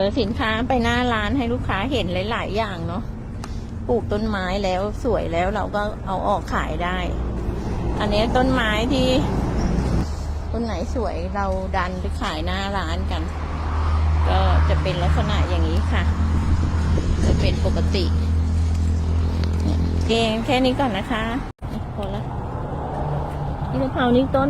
เออสินค้าไปหน้าร้านให้ลูกค้าเห็นหลาย ๆ อย่างเนาะ ปลูกต้นไม้แล้วสวยแล้วเราก็เอาออกขายได้ อันนี้ต้นไม้ที่ต้นไหนสวยเราดันไปขายหน้าร้านกัน ก็จะเป็นลักษณะอย่างนี้ค่ะ จะเป็นปกติเนี่ยเกงแค่นี้ก่อนนะคะพอละนี่มะพร้าวนี่ต้น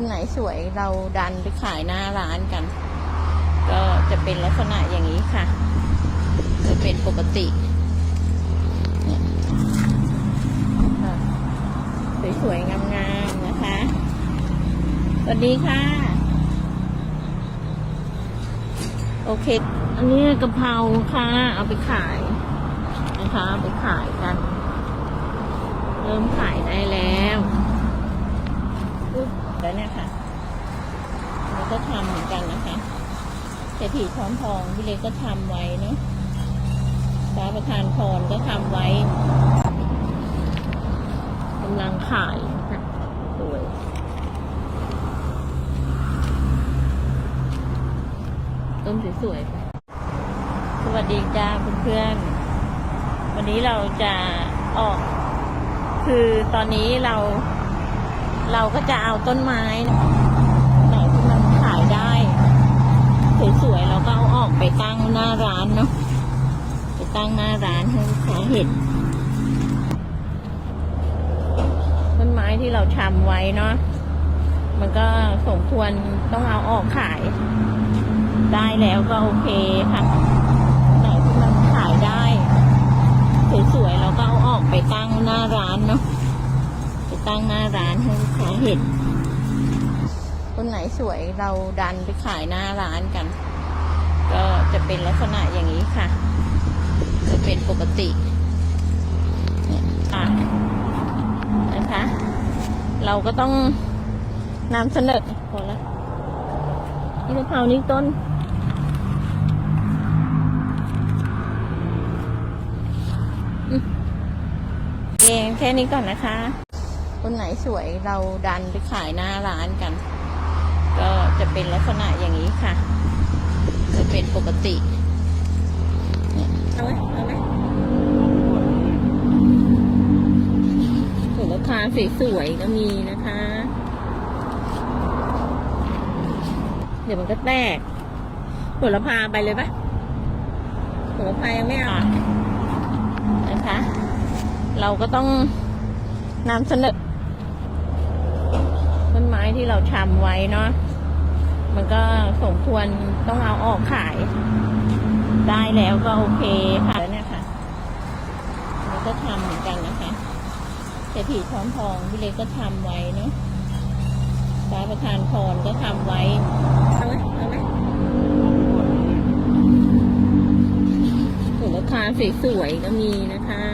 นไหนสวยเราดันไปขายหน้าร้านกัน ก็จะเป็นลักษณะอย่างนี้ค่ะจะเป็นปกติสวยๆงามๆนะคะ สวัสดีค่ะ โอเค อันนี้กะเพราค่ะ เอาไปขายนะคะ เอาไปขายกัน เริ่มขายได้แล้ว แล้วเนี่ยค่ะเราก็ทำเหมือนกันนะคะเศรษฐีช้อนทองพี่เล็กก็ทำไว้เนาะฟ้าประธานพรก็ทำไว้กำลังขายค่ะสวยต้นสวยๆสวัสดีจ้าเพื่อนๆวันนี้เราจะออก คือตอนนี้เรา เราก็จะเอาต้นไม้ไหนที่มันขายได้สวยๆเราก็เอาออกไปตั้งหน้าร้านเนาะไปตั้งหน้าร้านให้ลูกค้าเห็นต้นไม้ที่เราชำไว้เนาะมันก็สมควรต้องเอาออกขาย ได้แล้วก็โอเคค่ะไหนที่มันขายได้สวยๆเราก็เอาออกไปตั้งหน้าร้านเนาะ ตั้งหน้าร้านให้ลูกค้าเห็นต้นไหนสวยเราดันไปขายหน้าร้านกัน ก็จะเป็นลักษณะอย่างนี้ค่ะ จะเป็นปกตินะนะคะ เราก็ต้องนำเสนอพอละนี่มะพร้าวนี่ต้นเองแค่นี้ก่อนนะคะ ต้นไหนสวยเราดันไปขายหน้าร้านกัน ก็จะเป็นลักษณะอย่างนี้ค่ะ จะเป็นปกติเนี่ยเอาไหมเอาไหมส่วนราคาสวยๆก็มีนะคะ เดี๋ยวมันก็แตกผลพาไปเลยปะผลพายังไม่เอานะคะ เราก็ต้องนำเสนอต้นไม้ ที่เราชำไว้เนาะมันก็สมควรต้องเอาออกขาย ได้แล้วก็โอเคค่ะแล้วเนี่ยค่ะเราก็ทำเหมือนกันนะคะเศรษฐีช้อนทองพี่เล็กก็ทำไว้เนาะฟ้าประธานพรก็ทำไว้เอาไหมเอาไหมส่วนราคาสวยๆก็มีนะคะ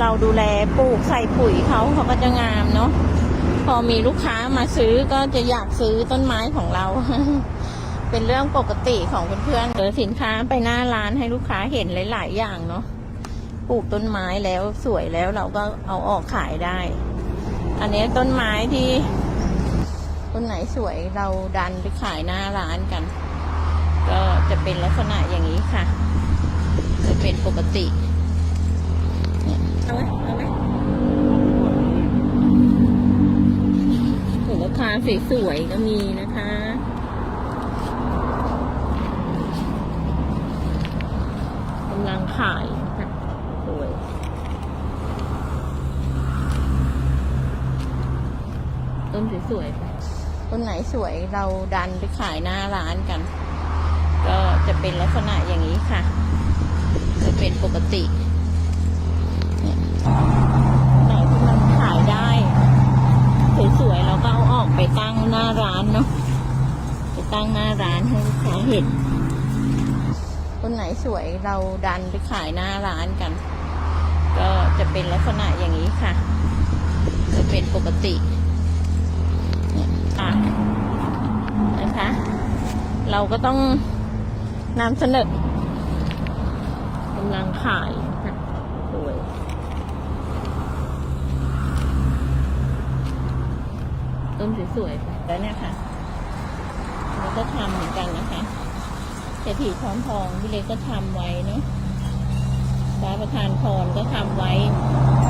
เราดูแลปลูกใส่ปุ๋ยเขาเขาก็จะงามเนาะพอมีลูกค้ามาซื้อก็จะอยากซื้อต้นไม้ของเรา เป็นเรื่องปกติของเพื่อนๆเออสินค้าไปหน้าร้านให้ลูกค้าเห็นหลาย ๆ อย่างเนาะปลูกต้นไม้แล้วสวยแล้วเราก็เอาออกขายได้ อันนี้ต้นไม้ที่ต้นไหนสวยเราดันไปขายหน้าร้านกัน ก็จะเป็นลักษณะอย่างนี้ค่ะ จะเป็นปกติ เอาไหมเอาไหมส่วนราคาสวยๆก็มีนะคะกำลังขายค่ะสวยต้นสวยๆค่ะต้นไหนสวยเราดันไปขายหน้าร้านกัน ก็จะเป็นลักษณะอย่างนี้ค่ะ จะเป็นปกติ ไหนที่มันขายได้ สวยๆเราก็เอาออกไปตั้งหน้าร้านเนาะไปตั้งหน้าร้านให้ลูกค้าเห็นต้นไหนสวยเราดันไปขายหน้าร้านกัน ก็จะเป็นลักษณะอย่างนี้ค่ะ จะเป็นปกตินี่ะนะคะ เราก็ต้องนำเสนอกำลังขาย ต้นสวยๆแล้วเนี่ยค่ะนี่ก็ทำเหมือนกันนะคะเศรษฐีช้อนทองพี่เล็กก็ทำไว้เนาะพระประธานพรก็ทำไว้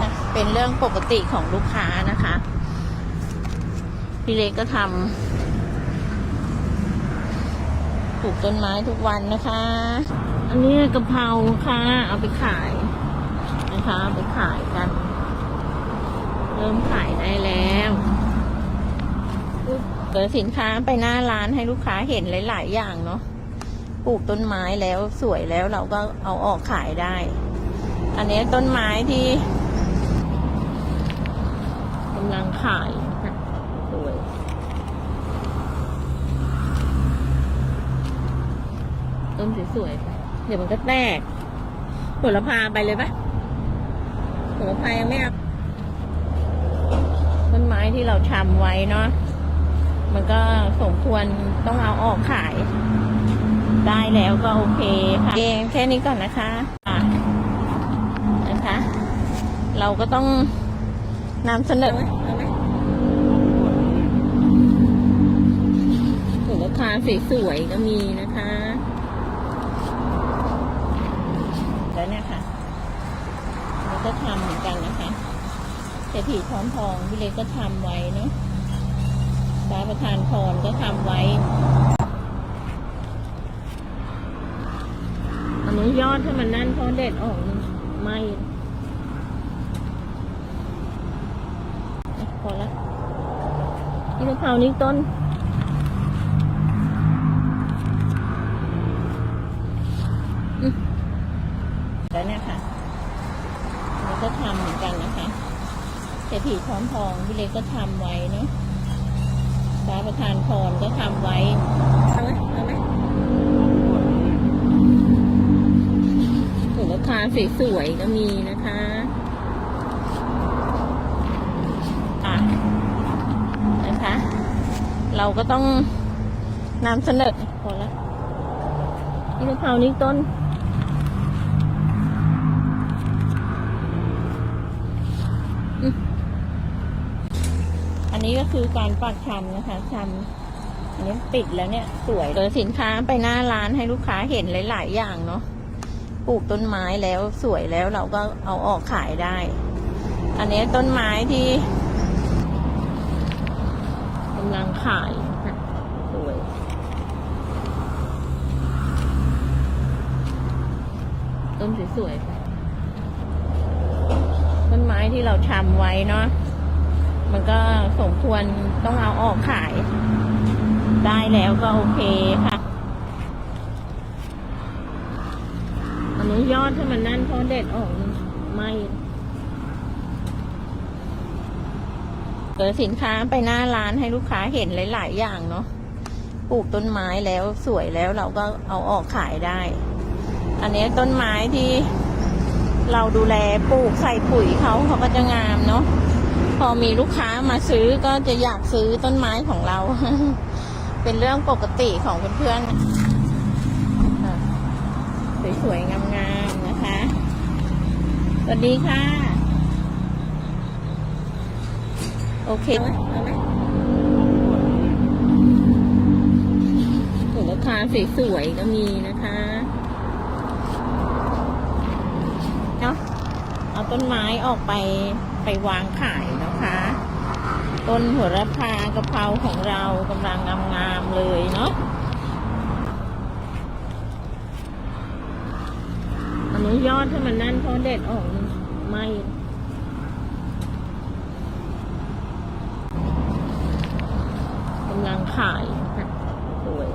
นะเป็นเรื่องปกติของลูกค้านะคะพี่เล็กก็ทำปลูกต้นไม้ทุกวันนะคะ อันนี้กะเพราค่ะ เอาไปขายนะคะ เอาไปขายกัน เริ่มขายได้แล้ว เปิดสินค้าไปหน้าร้านให้ลูกค้าเห็นหลาย ๆ อย่างเนาะปลูกต้นไม้แล้วสวยแล้วเราก็เอาออกขายได้ อันนี้ต้นไม้ที่กำลังขายสวยต้นสวยๆเดี๋ยวมันก็แตกผลพาไปเลยปะผลพายังไม่เอาต้นไม้ที่เราชำไว้เนาะ มันก็สมควรต้องเอาออกขาย ได้แล้วก็โอเคค่ะเองแค่นี้ก่อนนะคะนะคะ เราก็ต้องนำเสนอไหมถุงราคาสวยๆก็มีนะคะแล้วเนี่ยค่ะเราก็ทำเหมือนกันนะคะเศรษฐีช้อนทองพี่เล็กก็ทำไว้เนาะ พระประธานพรก็ทำไว้ อันนี้ยอดถ้ามันนั่นเพราะเด็ดออกไม่พอละนี่มะพร้าวนี่ต้นแล้วเนี่ยค่ะเราก็ทำเหมือนกันนะคะเศรษฐีช้อนทองพี่เล็กก็ทำไว้เนาะ ประธานพรก็ทำไว้เอาไหมเอาไหมถุงราคาสวยๆก็มีนะคะอะนะคะ เราก็ต้องนำเสนอพอละนี่มะพรานี่ต้น อืมอั นี้ก็คือการปักชำนะคะชำอันนี้ปิดแล้วเนี่ยสวยเลยสินค้าไปหน้าร้านให้ลูกค้าเห็นหลาย ๆ อย่างเนาะปลูกต้นไม้แล้วสวยแล้วเราก็เอาออกขายได้ อันนี้ต้นไม้ที่กำลังขายนะสวยต้นสวยๆต้นไม้ที่เราชำไว้เนาะ มันก็สมควรต้องเอาออกขาย ได้แล้วก็โอเคค่ะ อันนี้ยอดถ้ามันนั่นเพราะเด็ดออกไม่เปิดสินค้าไปหน้าร้านให้ลูกค้าเห็นหลาย ๆ อย่างเนาะปลูกต้นไม้แล้วสวยแล้วเราก็เอาออกขายได้ อันนี้ต้นไม้ที่เราดูแลปลูกใส่ปุ๋ยเขาเขาก็จะงามเนาะ อมีลูกค้ามาซื้อก็จะอยากซื้อต้นไม้ของเรา เป็นเรื่องปกติของเพื่อนๆสวยๆงามๆนะคะ สวัสดีค่ะ โอเคไหมเอาไหมถุงราคาสวยๆก็มีนะคะเนาะเอาต้นไม้ออกไป ไปวางขายนะคะ ต้นหัวระพากะเพราของเรากำลังงามๆเลยเนาะอันนี้ยอดถ้ามันนั่นเพราะเด็ดออกไม่กำลังขายนะสวย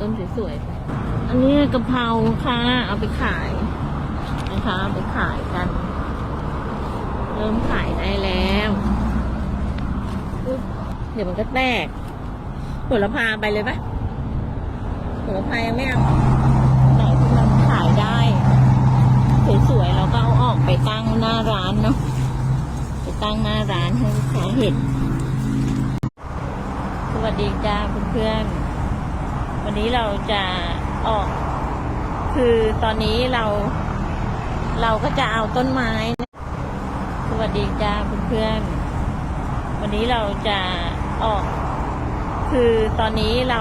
ต้นสวยๆ อันนี้กะเพราค่ะ เอาไปขายนะคะเอาไปขายกัน เริ่มขายได้แล้ว เดี๋ยวมันก็แตกผลพาไปเลยปะผลไม้ยังไม่เอาไหนที่มันขายได้ สวยๆเราก็เอาออกไปตั้งหน้าร้านเนาะไปตั้งหน้าร้านให้ลูกค้าเห็นสวัสดีจ้าเพื่อนๆ วันนี้เราจะออก คือตอนนี้เรา เราก็จะเอาต้นไม้ สวัสดีจ้าเพื่อนๆ วันนี้เราจะออก คือตอนนี้เรา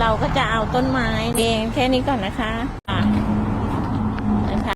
เราก็จะเอาต้นไม้เองแค่นี้ก่อนนะคะ